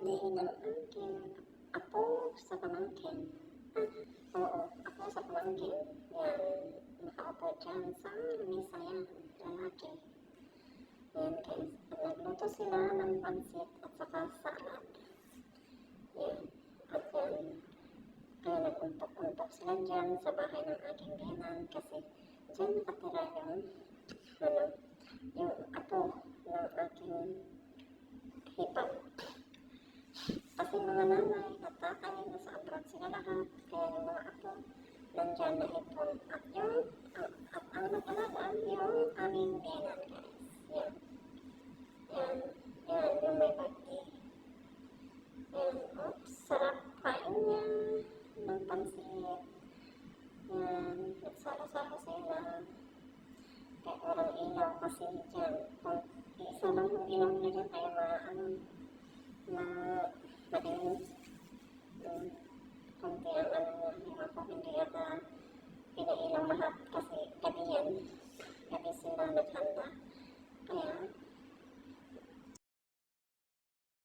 birthday ng aking apo sa pamangkin. Ah, oo, ako sa pamangkin. Yan, nakaupo dyan sa mesa yan, lalaki. Yan guys, nagluto sila ng pansit at saka salad. Yan, at yan, kaya nag-umpok-umpok sila dyan sa bahay ng aking biyanan kasi dyan nakatira yung, ano, yung apo ng aking hipag. Kasi mga nanay at tatay nasa abroad sila lahat, kaya yung mga apo nandyan na hipon. At yung, at, at ang nag-alaga yung aming biyanan guys. Yan. Yan. Yan, yung may birthday. Yan, oops, sarap kain niya ng pansit. Yan, nagsalo-salo sila. Kaya walang ilaw kasi dyan. Kung isa lang yung ilaw nila dyan, kaya ma, ano, ma, malinis. Yun. Kung kaya ano, hindi ako, hindi ako kasi gabi yan. Gabi sila naghanda. Kaya,